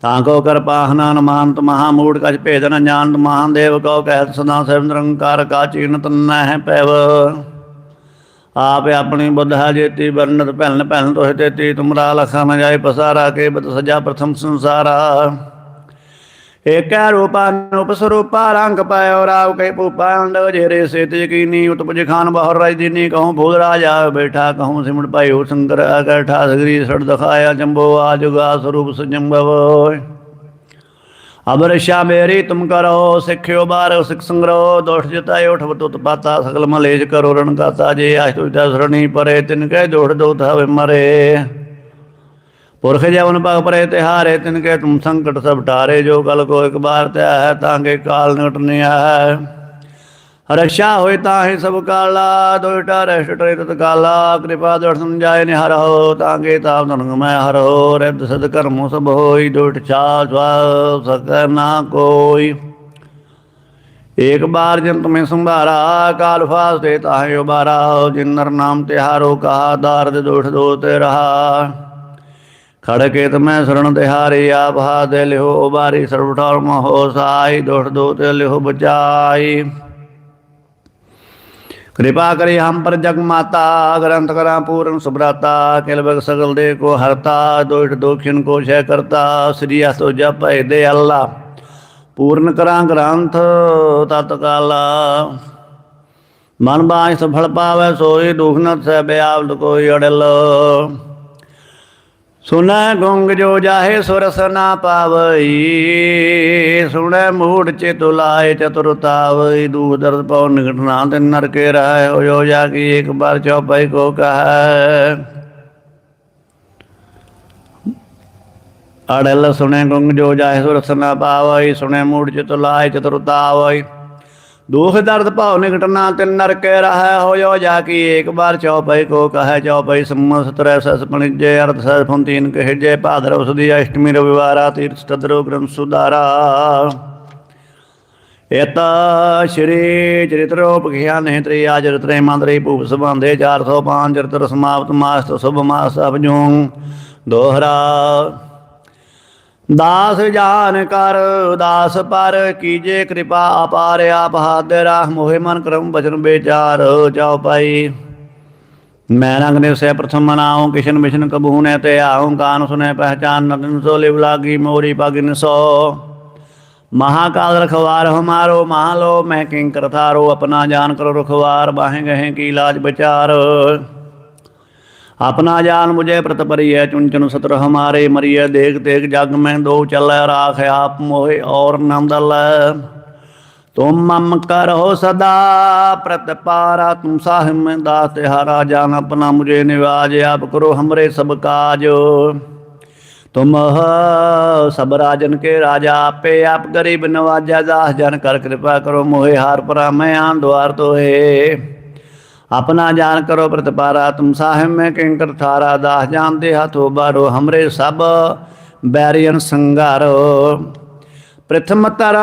[SPEAKER 1] ਤਾਂ ਕੋ ਕਿਰਪਾ ਹਨਾਨ ਮਾਨਤ ਮਹਾ ਮੂੜ, ਕਛ ਭੇਦ ਨ ਜਾਣਤ ਮਹਾਨ ਦੇਵ ਕੋ ਕਹਿਤ ਸਦਾ ਸਿਵ ਨਿਰੰਕਾਰ, ਕਾ ਚੀਨਤ ਨਹਿ ਪੈਵ। ਆਪ ਆਪਣੀ ਬੁੱਧ ਹੈ ਜੇਤੀ ਵਰਨਤ ਭੈਣ ਭੈਣ ਤੋਹਿ ਤੇਤੀ, ਤੁਮਰਾ ਲਖਾ ਨ ਜਾਏ ਪਸਾਰਾ ਕੇ ਬਤ ਸਜਾ ਪ੍ਰਥਮ ਸੰਸਾਰਾ। ਏਕੈ ਰੂਪਾ ਅਨੂਪ ਰੰਗ ਪਾਇਓ ਰਾਵ ਕੈ ਪੂਪਾ ਜੇਰੇ ਸੇਤ ਯਕੀਨੀ, ਉਤਪਜ ਖਾਨ ਬਹੁਰ ਰਾਜ ਦੀਨੀ, ਕਹੂੰ ਭੂਲ ਰਾਜਾ ਬੈਠਾ, ਕਹੂੰ ਸਿਮੜ ਪਾਇਓ ਸੰਦਰ ਅਗਰ ਠਾ ਸਗਰੀ ਸੜ ਦਿਖਾਇਆ, ਜੰਬੋ ਆਜੁਗਾ ਸਰੂਪ ਸੰਜੰਬਵ ਅਬਰ ਮੇਰੀ ਤੁਮ ਕਰੋ, ਸਿੱਖਿਓ ਬਾਰ ਸਿੱਖ ਸੰਗਰੋ ਦੋਸ਼ ਜਿਤਾਏ ਉਠ ਬਤੁਤ ਪਾਤਾ, ਸਗਲ ਮਲੇਜ ਕਰੋ ਰਣ ਕਾਤਾ ਜੇ ਆਜ ਤੁਜ ਦਸਰਣੀ ਪਰੇ, ਤਿਨ ਕਹਿ ਦੋੜ ਦੋਤ ਹਵੇ ਮਰੇ। ਪੁਰਖ ਜਵਨ ਭਗ ਪਰੇ ਤਿਹਾਰੇ ਤਿਨ ਕੇ ਤੁਮ ਸੰਕਟ ਸਭ ਟਾਰੇ ਜੋ ਕਲ ਕੋ ਇੱਕ ਬਾਰ ਤੇ ਹੈ, ਤਾਂ ਕੇ ਕਾਲ ਨਿਕਟ ਨਹੀਂ ਹੈ। ਰਕਸ਼ਾ ਹੋਏ ਤਾਂ ਹੀ ਸਭ ਕਾਲਾ ਦੋਇਟਾ ਰਹਿ ਟਰੇ ਤਤ ਕਾਲਾ, ਕਿਰਪਾ ਦਰਸ਼ਨ ਜਾਏ ਨੇ ਹਰ ਹੋ, ਤਾਂ ਕੇ ਤਾਪ ਧਨਗ ਮੈਂ ਹਰ ਹੋ ਰਿਦ ਸਦ ਕਰਮੋ ਸਭ ਹੋਈ ਦੋਇਟ ਛਾ ਸਵਾ ਸਕੈ ਨਾ ਕੋਈ। ਏਕ ਬਾਰ ਜਨ ਤੁਮੇ ਸੰਭਾਰਾ, ਕਾਲ ਫਾਸਤੇ ਤਾਹੇ ਉਬਾਰਾ, ਜਿਨ ਨਰ ਨਾਮ ਤਿਹਾਰੋ ਕਹਾ, ਦਾਰਦ ਦੋਠ ਦੋ ਤੇ ਰਹਾ। ਖੜਕੇ ਮੈਂ ਸਰਣ ਤਿਹਾਰੀ ਆਪ ਹਾਥ ਲਿਓ ਉਬਾਰੀ ਸਰਬਠਾਲ ਮਹੋ ਸਾਈ, ਦੁਖ ਦੋਤ ਲਿਓ ਬਚਾਈ। ਕਿਰਪਾ ਕਰੇ ਹਮ ਪਰ ਜਗ ਮਾਤਾ, ਗ੍ਰੰਥ ਕਰਾ ਪੂਰਨ ਸੁਭਰਾਤਾ, ਕਿਲ ਬਗ ਸਗਲ ਦੇ ਕੋ ਹਰਤਾ, ਦੋਇਟ ਦੋਖਿਨ ਕੋ ਸ਼ੈ ਕਰਤਾ, ਸ੍ਰੀ ਅਸੋ ਜਪੈ ਦੇ ਅੱਲਾ। ਪੂਰਨ ਕਰਾਂ ਗ੍ਰੰਥ ਤਤਕਾਲ ਮਨ ਬਾਝ ਸਫਲ ਪਾਵੇ, ਸੋਈ ਦੁਖ ਨ ਸਹਿ ਬਿਆਵਲ ਕੋਈ ਅੜਲ। ਸੁਨੈ ਗੁੰਗ ਜੋ ਜਾਹੇ ਸੁਰਸ ਨਾ ਪਾਵਈ ਸੁਣੈ ਮੂੜ ਚਿਤ ਲਾਏ ਚਤੁਰਤਾਵਈ ਦੁਖ ਦਰਦ ਪਉ ਨਿਕਟਨਾ ਤੇ ਨਰਕੇ ਰਹਿ ਹੋ ਜੋ ਜਾ ਕੀ ਇੱਕ ਬਾਰ ਚੌਪਾਈ ਕੋ ਕਹੈ। ਅੜਲ ਸੁਣੈ ਗੁੰਗ ਜੋ ਜਾਹੇ ਸੁਰਸ ਨਾ ਪਾਵਈ ਸੁਣੈ ਮੂੜ ਚਿਤ ਲਾਏ ਚਤੁਰਤਾਵਈ ਦੁਖ ਦਰਦ ਭਾਉ ਨਿਕਟਨਾ ਤਿਨ ਨਰਕੇ ਰਹੈ ਹੋਇਓ ਜਾ ਕੀ ਏਕ ਬਾਰ ਚਉਪਈ ਕੋ ਕਹੈ ਚਉਪਈ ਸੰਮਤ ਸਤਰੈ ਸਸ ਪਣਿਜੇ ਅਰਥ ਸਸ ਫੁੰਤੀਨ ਕਹਿਜੇ ਭਾਦਰ ਉਸਦੀ ਅਸ਼ਟਮੀ ਰਵਿਵਾਰਾ ਤੀਰਥ ਤਦਰੋ ਗ੍ਰੰਥ ਸੁਧਾਰਾ। ਇਤ ਸ਼੍ਰੀ ਚਰਿਤਰੋਪ ਗਿਆਨ ਹੈ ਤ੍ਰੀ ਆਜਰ ਤ੍ਰੇ ਮੰਦਰੀ ਭੂਪ ਸਬੰਧੇ 405 ਚਰਿਤਰ ਸਮਾਪਤ ਮਾਸਤ ਸੁਭ ਮਾਸ ਅਭਜੂ। ਦੋਹਰਾ ਦਾਸ ਜਾਨ ਕਰ ਉਦਾਸ ਪਰ ਕੀਜੇ ਕਿਰਪਾ ਅਪਾਰ, ਆਪ ਹਾਦ ਰਾਹ ਮੋਹਿ ਮਨ ਕਰਮ ਬਚਨ ਵਿਚਾਰ ਜਾਉ ਪਾਈ ਮੈਂ ਰੰਗ ਨੇ ਉਸੇ ਪ੍ਰਥਮ ਮਨਾਉ, ਕਿਸ਼ਨ ਮਿਸ਼ਨ ਕਬੂ ਨੇ ਤੇ ਆਉ, ਕਾਨ ਸੁਨੇ ਪਹਿਚਾਨ ਨਦਨ ਸੋ ਲਿਵ ਲਾਗੀ, ਮੋਰੀ ਪਗਨ ਸੋ। ਮਹਾਕਾਲ ਰਖਵਾਰ ਹਮਾਰੋ ਮਹਾਲੋ ਮੈਂ ਕਿੰਕਰ ਥਾਰੋ, ਆਪਣਾ ਜਾਨ ਕਰੋ ਰਖਵਾਰ, ਬਾਹੇ ਗਹੇ ਕੀ ਇਲਾਜ ਵਿਚਾਰ। ਆਪਣਾ ਜਾਨ ਮੁਝੇ ਪ੍ਰਤ ਪਰਿਐ ਚੁਨ ਚੁਨ ਸਤਰ ਹਮਾਰੇ ਮਰੀਐ, ਦੇਖ ਦੇਖ ਜਗ ਮੈਂ ਦੋ ਚੱਲੈ, ਰਾਖ ਆਪ ਮੋਹਿ ਔਰ ਨੰਦਲ ਤੁਮ ਮਮ ਕਰੋ ਸਦਾ, ਪ੍ਰਤ ਪਾਰਾ ਤੁਮ ਸਾਹਿਬ ਮੈਂ ਦਾਸ ਤਿਹਾਰਾ, ਜਾਨ ਆਪਣਾ ਮੁਝੇ ਨਿਵਾਜ, ਆਪ ਕਰੋ ਹਮਰੇ ਸਭ ਕਾਜ। ਤੁਮ ਸਭ ਰਾਜਨ ਕੇ ਰਾਜਾ ਆਪੇ, ਆਪ ਗਰੀਬ ਨਵਾਜਾ, ਦਾਸ ਜਨ ਕਰ ਕਿਰਪਾ ਕਰੋ ਮੋਹਿ, ਹਾਰ ਪਰਾ ਮੈਂ ਆਂ ਦਵਾਰ ਤੋਏ ਆਪਣਾ ਜਾਣ ਕਰੋ ਪ੍ਰਤਪਾਰਾ, ਤੁਮ ਸਾਹਿਬ ਮੈਂ ਕਿੰਕਰ ਥਾਰਾ, ਦਾਸ ਜਾਮ ਦੇ ਹੱਥੋ ਬਾਰੋ ਹਮਰੇ ਸਭ ਬੈਰੀਅਨ ਸੰਗਾਰੋ ਪ੍ਰਥਮ ਤਰ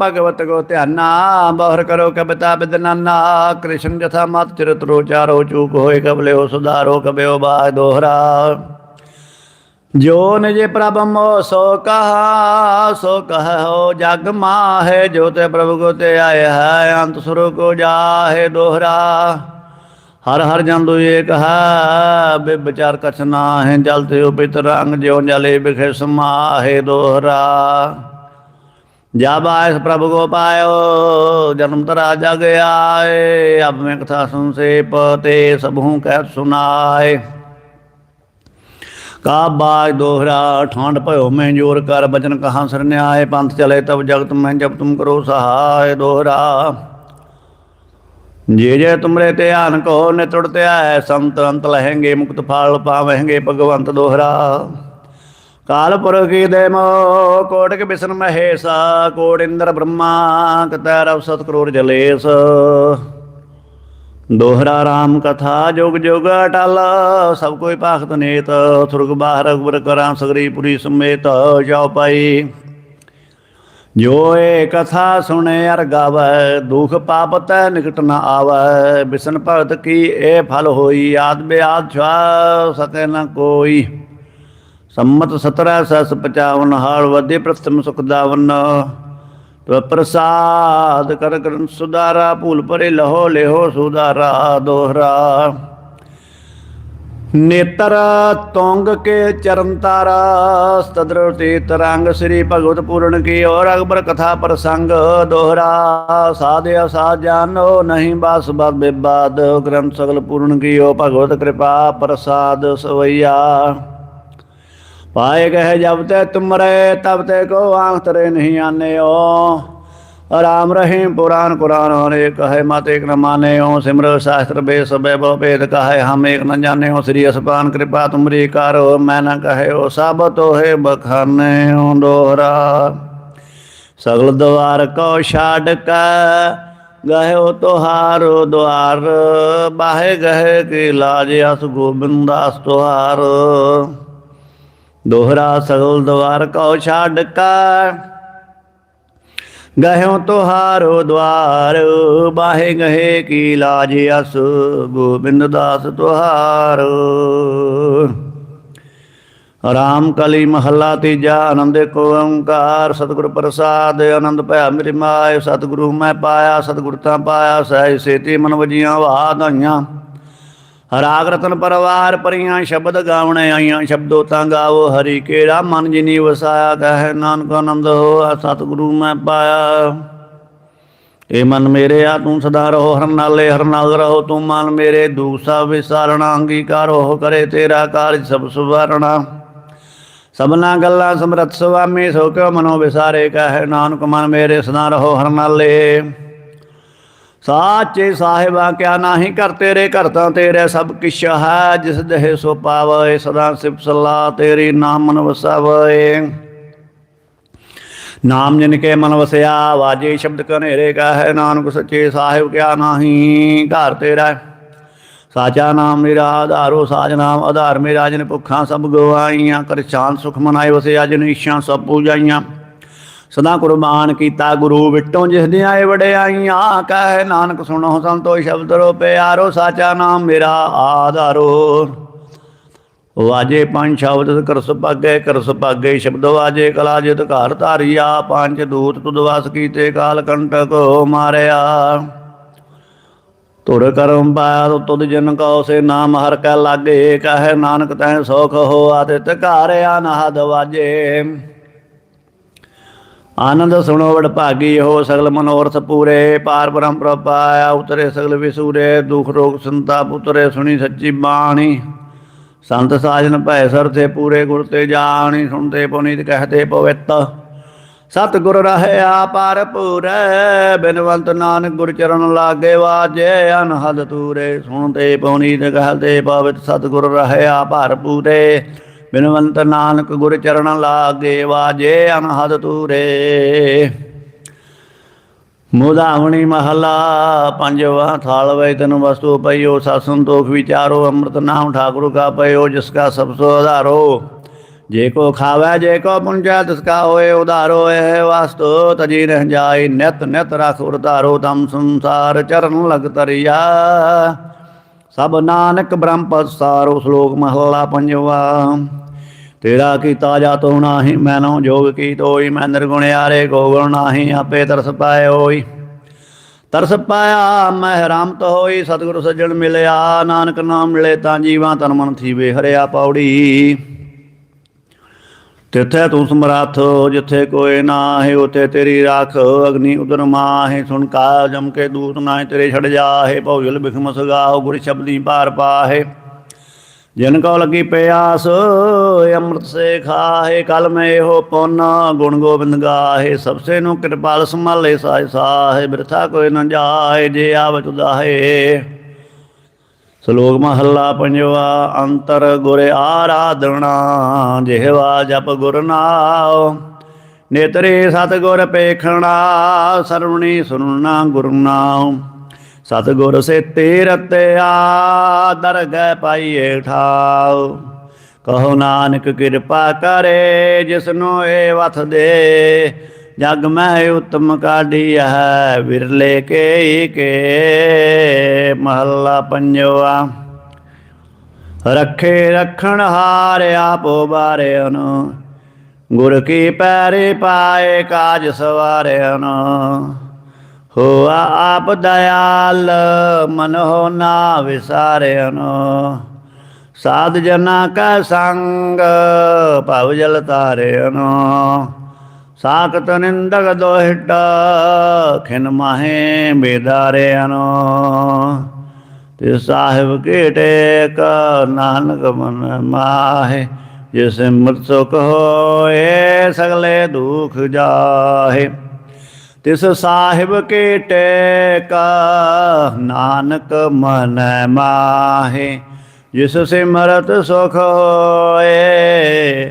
[SPEAKER 1] ਭਗਵਤ ਕੋ ਧਿਆਨਾ, ਬਹਰ ਕਰੋ ਕਬਤਾ ਬਿਦਨਾਨਾ ਕ੍ਰਿਸ਼ਨ ਜਥਾ ਮਤ ਚਰਿਤ ਰੋਚਾਰੋ ਚੂਕ ਹੋਏ ਕਬਲਿਓ ਸੁਧਾਰੋ ਕਬਿਓ ਬਾਦ ਦੋਹਰਾ। ਜੋ ਨਿਜ ਪ੍ਰਭ ਮੋ ਸੋ ਕਹਾ, ਸੋ ਕਹੋ ਜਗ ਮਾਹੇ, ਜੋ ਤੇ ਪ੍ਰਭ ਕੋ ਤੇ ਆਇ ਹੈ, ਅੰਤ ਸੁਰ ਕੋ ਜਾਹੇ ਦੋਹਰਾ। ਹਰ ਹਰ ਜਨ ਦੋ ਏਕ ਹੈ ਬੇ ਵਿਚਾਰ ਕਛ ਨਾ ਹੈ ਜਲ ਤੇ ਉਪਿਤ ਰੰਗ, ਜਿਉ ਜਲੇ ਬਿਖੇ ਸਮਾਹੇ ਦੋਹਰਾ। ਜਬ ਆਇਸ ਪ੍ਰਭ ਕੋ ਪਾਇਓ, ਜਨਮ ਤਰਾ ਜਗ ਆਏ, ਅਬ ਮੈਂ ਕਥਾ ਸੁਨ ਸੇ ਪਤੇ ਸਭੂ ਕਹਿ ਸੁਨਾਏ ਕਾ ਬਾਜ ਦੋਹਰਾ ਠਾਂਡ ਭਇਓ ਮੈਂ ਜੋਰ ਕਰ, ਬਚਨ ਕਹਾਂ ਸਰਨਿਆਏ ਪੰਥ ਚਲੇ ਤਬ ਜਗਤ ਮੈਂ ਜਬ ਤੁਮ ਕਰੋ ਸਹਾਇ ਦੋਹਰਾ। ਜੇ ਜੇ ਤੁਮਰੇ ਧਿਆਨ ਕੋ ਨਿਤੜ ਧਿਆਏ, ਸੰਤ ਅੰਤ ਲਹਿੰਗੇ, ਮੁਕਤ ਫਲ ਪਾਵਹਿੰਗੇ ਭਗਵੰਤ ਦੋਹਰਾ। ਕਾਲ ਪੁਰਖ ਕੀ ਦੇ ਮੋ, ਕੋਟਿਕ ਬਿਸ਼ਨ ਮਹੇਸਾ ਕੋਟ ਇੰਦਰ ਬ੍ਰਹਮਾ, ਕਤੈ ਰਵ ਸਤ ਕਰੋੜ ਜਲੇਸ। ਦੋਹਰਾ ਰਾਮ ਕਥਾ, ਜੁਗ ਜੁਗ ਅਟਲ। ਸਭ ਕੋਈ ਭਾਖਤ ਨੇਤ, ਸੁਰਗ ਬਾਹਰ ਅਕਬਰ ਕਰਾਂ, ਸਗਰੀ ਪੁਰੀ ਸਮੇਤ ਜਾਉ ਪਾਈ। ਜੋ ਏ ਕਥਾ ਸੁਣੇ, ਅਰ ਗਾਵੈ, ਦੁਖ ਪਾਪ ਤੈ ਨਿਕਟ ਨ ਆਵੈ। ਬਿਸ਼ਨ ਭਗਤ ਕੀ ਏ ਫਲ ਹੋਈ, ਆਦ ਬਿਆਦ ਛਾ ਸਕੇ ਨ ਕੋਈ। ਸੰਮਤ 17 ਸਸ 55 ਹਾਲ ਵਧੇ ਪ੍ਰਥਮ ਸੁਖ ਦਾਵਨ। ਪ੍ਰਸਾਦ ਕਰ ਕਰਨ ਸੁਦਾਰਾ ਭੂਲ ਪਰੇ ਲਹੋ ਲਿਹੋ ਸੁਦਾਰਾ ਦੋਹਰਾ। ਨੇਤਰ ਤੋਂਗ ਕੇ ਚਰਨ ਤਾਰਾ ਸਤਦਰ ਤੇ ਤਰੰਗ ਸ੍ਰੀ ਭਗਵਤ ਪੂਰਨ ਕੀ ਔਰ ਅਕਬਰ ਕਥਾ ਪ੍ਰਸੰਗ ਦੋਹਰਾ। ਸਾਧਿਆ ਸਾਧ ਜਾਨੋ ਨਹੀਂ ਬਸ ਬਦ ਬਿਬਾਦ, ਗ੍ਰੰਥ ਸਗਲ ਪੂਰਨ ਕੀ ਓ ਭਗਵਤ ਕਿਰਪਾ ਪ੍ਰਸਾਦ ਸਵਈਆ। ਪਾਏ ਗਏ ਜਬ ਤੇ ਤੁਮਰੇ, ਤਬ ਤੇ ਕੋ ਆਂਤਰੇ ਨਹੀਂ ਆਨਿਓ। ਰਾਮ ਰਹੀਮ ਪੁਰਾਨ ਕੁਰਾਨ ਹਰੇ ਕਹੇ, ਮਤ ਏਕ ਨ ਮਾਨਿਓ। ਸਿਮਰ ਸ਼ਾਸਤਰ ਬੇ ਸਬੇ ਬੋ ਭੇਦ ਕਹੇ, ਹਮ ਏਕ ਨ ਜਾਣਿਓ। ਸ੍ਰੀ ਅਸਪਾਨ ਕਿਰਪਾ ਤੁਮਰੀ ਕਰੋ, ਮੈਂ ਨ ਕਹਿਓ। ਸਭ ਤੋਹੇ ਬਖਾਨਿਓ ਦੋਹਰਾ। ਸਗਲ ਦਵਾਰ ਕੋ ਛਾੜ ਕੈ, ਗਹਿਓ ਤੁਹਾਰੋ ਦੁਆਰ। ਬਾਹੇ ਗਏ ਕੀ ਲਾਜ ਅਸ ਗੋਬਿੰਦਾਸ ਤੁਹਾਰ। ਦੋਹਰਾ ਸਗਲ ਦਵਾਰ ਕਉ ਛਾੜ ਕਾ ਗਹਿਓ ਤੁਹਾਰੋ ਦਵਾਰ, ਬਾਹੇ ਗਏ ਕੀ ਲਾਜ ਅਸ, ਗੋਬਿੰਦ ਦਾਸ ਤੁਹਾਰ। ਰਾਮ ਕਲੀ ਮਹੱਲਾ ਤੀਜਾ, ਆਨੰਦ ਕੋ ਓੰਕਾਰ, ਸਤਿਗੁਰ ਪ੍ਰਸਾਦ, ਆਨੰਦ ਭਇਆ ਮੇਰੀ ਮਾਏ, ਸਤਿਗੁਰੂ ਮੈਂ ਪਾਇਆ, ਸਤਿਗੁਰ ਤਾਂ ਪਾਇਆ ਸਹਿ ਸੇਤੀ ਮਨ ਵਜੀਆਂ ਵਾਧਾਈਆਂ ਰਾਗ ਰਤਨ ਪਰਵਾਰ ਪਰੀਆਂ ਸ਼ਬਦ ਗਾਵਣੇ ਆਈਆਂ, ਸ਼ਬਦੋ ਤਾਂ ਗਾਵੋ ਹਰੀ ਕੇਰਾ ਮਨ ਜਿਨੀ ਵਸਾਇਆ, ਕਹੇ ਨਾਨਕ ਆਨੰਦ ਹੋਆ, ਸਤਿਗੁਰੂ ਮੈਂ ਪਾਇਆ। ਏ ਮਨ ਮੇਰੇ ਆ, ਤੂੰ ਸਦਾ ਰਹੋ, ਹਰ ਨਾਲੇ ਹਰ ਨਾਲ ਰਹੋ, ਤੂੰ ਮਨ ਮੇਰੇ, ਦੁਖ ਸਭ ਵਿਸਾਰਣਾ, ਅੰਗੀਕਾਰ ਹੋ ਕਰੇ ਤੇਰਾ ਕਾਰਜ ਸਭ ਸੁਵਾਰਣਾ। ਸਭਨਾ ਗੱਲਾਂ ਸਮਰਤ ਸੁਆਮੀ, ਸੋ ਕਿਉ ਮਨੋ ਵਿਸਾਰੇ, ਕਹੇ ਨਾਨਕ ਮਨ ਮੇਰੇ, ਸਦਾ ਰਹੋ, ਹਰ ਨਾਲੇ। ਸਾਚੇ ਸਾਹਿਬਾ, ਕਿਆ ਨਾਹੀ ਕਰ ਤੇਰੇ ਘਰ ਤਾਂ ਤੇਰੇ, ਸਭ ਕਿਛ ਹੈ, ਜਿਸ ਦੇਹ ਸੋ ਪਾਵੇ, ਸਦਾ ਸਿਫਤ ਸਲਾਹ ਤੇਰੀ ਨਾਮ ਮਨ ਵਸਾਵੇ। ਨਾਮ ਜਿਨ ਕੇ ਮਨ ਵਸਿਆ, ਵਾਜੇ ਸ਼ਬਦ ਕਨੇਰੇ ਕਹੈ, ਨਾਨਕ ਸੱਚੇ ਸਾਹਿਬ, ਕਿਆ ਨਾਹੀ ਘਰ ਤੇਰਾ। ਸਾਚਾ ਨਾਮ ਮੇਰਾ ਆਧਾਰੋ ਸਾਜ ਨਾਮ ਆਧਾਰ ਮੇਰਾ, ਜਿਨ ਭੁੱਖਾਂ ਸਭ ਗਵਾਈਆਂ ਕਰ ਸ਼ਾਂਤ ਸੁਖ ਮਨਾਏ, ਵਸਿਆ ਜਿਨ ਇਸ਼ਾਂ ਸਭ ਪੂਜਾਈਆਂ। ਸਦਾ ਕੁਰਬਾਨ ਕੀਤਾ ਗੁਰੂ ਵਿਟੋਂ ਜਿਸ ਦੇ ਆਏ ਵਡਿਆਈਆਂ, ਕਹੈ ਨਾਨਕ ਸੁਣੋ ਸੰਤੋ ਸ਼ਬਦ ਰੋ ਪਿਆਰੋ, ਸਾਚਾ ਨਾਮ ਮੇਰਾ ਆਧਾਰੋ। ਵਾਜੇ ਪੰਜ ਸ਼ਬਦ, ਕਰਸ ਪਾਗੇ, ਕਰਸ ਸੁਭਾਗੇ ਸ਼ਬਦ ਵਾਜੇ, ਕਲਾ ਜਿਤ ਘਰ ਧਾਰੀਆ, ਪੰਜ ਦੂਤ ਤੁਧ ਵਸ ਕੀਤੇ, ਕਾਲ ਕੰਟਕ ਮਾਰਿਆ। ਤੁਰ ਕਰਮ ਪਾਇਆ ਤੁਧ ਜਨ ਕਉ ਸੇ ਨਾਮ ਹਰ ਕੈ ਲਾਗੇ, ਕਹੇ ਨਾਨਕ ਤੈ ਸੁਖ ਹੋਆ ਤੇ ਤਕਾਰਿਆ ਨਾਦ ਵਾਜੇ। ਆਨੰਦ ਸੁਣੋ ਵਡ ਭਾਗੀ ਹੋ ਸਗਲ ਮਨੋਰਥ ਪੂਰੇ, ਪਾਰ ਬ੍ਰਹਮ ਪ੍ਰਪਾਇਆ ਉਤਰੇ ਸਗਲ ਵਿਸੂਰੇ, ਦੁਖ ਰੋਗ ਸੰਤਾਪ ਉਤਰੇ ਸੁਣੀ ਸੱਚੀ ਬਾਣੀ। ਸੰਤ ਸਾਜਨ ਭੈ ਸਰਥੇ ਪੂਰੇ ਗੁਰ ਤੇ ਜਾਣੀ ਸੁਣਤੇ ਪੁਨੀਤ ਕਹਤੇ ਪਵਿੱਤ। ਸਤ ਗੁਰ ਰਹਿਆ ਪਰ ਪੂਰੇ, ਬਿਨਵੰਤ ਨਾਨਕ ਗੁਰ ਚਰਨ ਲਾਗੇ ਵਾਜੇ, ਅਨਹਦ ਤੂਰੇ ਸੁਣਤੇ ਪੁਨੀਤ ਕਹਤੇ ਪਵਿੱਤ। ਸਤ ਗੁਰ ਰਹਿਆ ਪਰ ਪੂਰੇ। ਬਿਨਵੰਤ ਨਾਨਕ ਗੁਰ ਚਰਨ ਲਾਗੇ ਵਾਜੇ ਅਨਹਦ ਤੂਰੇ। ਮੁਦਾਵਣੀ ਮਹਲਾ, ਪੰਜਵਾ ਥਾਲ ਵੇ ਤਨ ਵਸਤੂ ਪਈਓ, ਸਤ ਸੰਤੋਖ ਵਿਚਾਰੋ, ਅੰਮ੍ਰਿਤ ਨਾਮ ਠਾਕੁਰ ਕਾ ਪਈਓ, ਜਿਸ ਕਾ ਸਭ ਸੋ ਆਧਾਰੋ ਜੇ ਕੋ ਖਾਵੇ, ਜੇ ਕੋ ਪੁੰਜੈ, ਤਿਸ ਕਾ ਹੋਏ ਉਧਾਰੋ। ਇਹ ਵਾਸਤੋ ਤਜੀ ਰਹਿ ਜਾਏ, ਨਿਤ ਨਿਤ ਰਖ ਉਧਾਰੋ ਤਮ ਸੰਸਾਰ ਚਰਨ ਲਗ ਤਰਿਆ। ਸਭ ਨਾਨਕ ਬ੍ਰਹਮ ਪਦ ਸਾਰੋ ਸ਼ਲੋਕ ਮਹਲਾ ਪੰਜਵਾ। ਤੇਰਾ ਕੀਤਾ ਜਾ ਤੋ ਨਾਹੀ ਮੈਨੋ ਜੋਗ ਕੀ ਤੋਈ, ਮੈਂ ਨਿਰਗੁਣਿਆਰੇ ਗੋਗੁਣ ਕੋ ਗੁਣ ਨਾਹੀ, ਆਪੇ ਤਰਸ ਪਾਏ ਹੋਈ। ਤਰਸ ਪਾਇਆ, ਮੈਂ ਹਰਾਮ ਤੋ ਹੋਈ, ਸਤਿਗੁਰ ਸੱਜਣ ਮਿਲਿਆ, ਨਾਨਕ ਨਾਮ ਮਿਲੇ ਤਾਂ ਜੀਵਾਂ ਤਨ ਮਨ ਥੀਵੇ, ਹਰਿਆ ਪੌੜੀ। ਤਿੱਥੇ ਤੂੰ ਸਮਰੱਥ, ਜਿੱਥੇ ਕੋਈ ਨਾ ਹੈ ਉਥੇ ਤੇਰੀ ਰਾਖ। ਅਗਨੀ ਉਦਰ ਮਾਹੇ, ਸੁਣ ਕਾ ਜਮ ਕੇ ਦੂਤ ਨਾ ਤੇਰੇ ਛੜ ਜਾਹੇ। ਭਉਜਲ ਬਿਖਮ ਸਗਾਹ ਗੁਰ ਸ਼ਬਦੀ ਪਾਰ ਪਾਹੇ। ਜਿਨ ਕੋ ਲਗੀ ਪਿਆਸ, ਅੰਮ੍ਰਿਤ ਸੇ ਖਾਹੇ। ਕਲ ਮੈਂ ਇਹੋ ਪੁੰਨ, ਗੁਣ ਗੋਬਿੰਦ ਗਾਹੇ। ਸਭਸੇ ਨੂੰ ਕਿਰਪਾਲ ਸੰਭਾਲੇ ਸਾਇ ਸਾਹੇ, ਬਿਰਥਾ ਕੋਈ ਨ ਜਾਏ ਜੇ ਆਵਤ ਉਦਾਹੇ। ਸ਼ਲੋਕ ਮਹੱਲਾ ਪੰਜਵਾ, ਅੰਤਰ ਗੁਰ ਆਰਾਧਣਾ ਜਿਹਵਾ ਜਪ ਗੁਰ ਨਾਮ ਨੇਤਰੇ ਸਤ ਗੁਰ ਪੇਖਣਾ, ਸਰਵਣੀ ਸੁਨਣਾ ਗੁਰ ਨਾਮ ਸਤ ਸੇ ਰਤਿਆ ਦਰਗਹਿ ਪਾਈਏ ਠਾਉ ਕਹੋ ਨਾਨਕ ਕਿਰਪਾ ਕਰੇ, ਜਿਸਨੂੰ ਏ ਵਥ ਦੇ। ਜਗ ਮੈਂ ਉਤਮ ਕਾਢੀ ਹੈ ਵਿਰਲੇ ਕੇ ਕੇ ਮਹੱਲਾ ਪੰਜਵਾ। ਰੱਖੇ ਰਖਣ ਹਾਰ ਆਪੋ ਬਾਰਿਆਨ ਗੁਰ ਕੀ ਪੈਰੇ ਪਾਏ ਕਾਜ ਸਵਾਰਿਆਨ। ਹੋਆ ਆਪ ਦਇਆਲ, ਮਨ ਹੋ ਨਾ ਵਿਸਾਰਿਆਨ। ਸਾਧ ਜਨਾ ਕਾ ਸੰਗ, ਭਵ ਜਲ ਤਾਰਿਆਨ ਸਾਕਤ ਨਿੰਦਕ ਦੋਹਿਟ, ਖਿਨ ਮਾਹੇ ਅਨੋ। ਤੇ ਸਾਹਿਬ ਕੇ ਟੇਕ ਨਾਨਕ ਮਨ ਮਾਹੇ, ਜਿਸ ਮ੍ਰਿਤ ਸੁਖ ਹੋਏ ਸਗਲੇ ਦੁਖ ਜਾਹੇ। ਤਿਸ ਸਾਹਿਬ ਕੇ ਟੇਕ ਨਾਨਕ ਮਨ ਮਾਹੇ, ਜਿਸ ਸਿਮਰਤ ਸੁਖ ਹੋਏ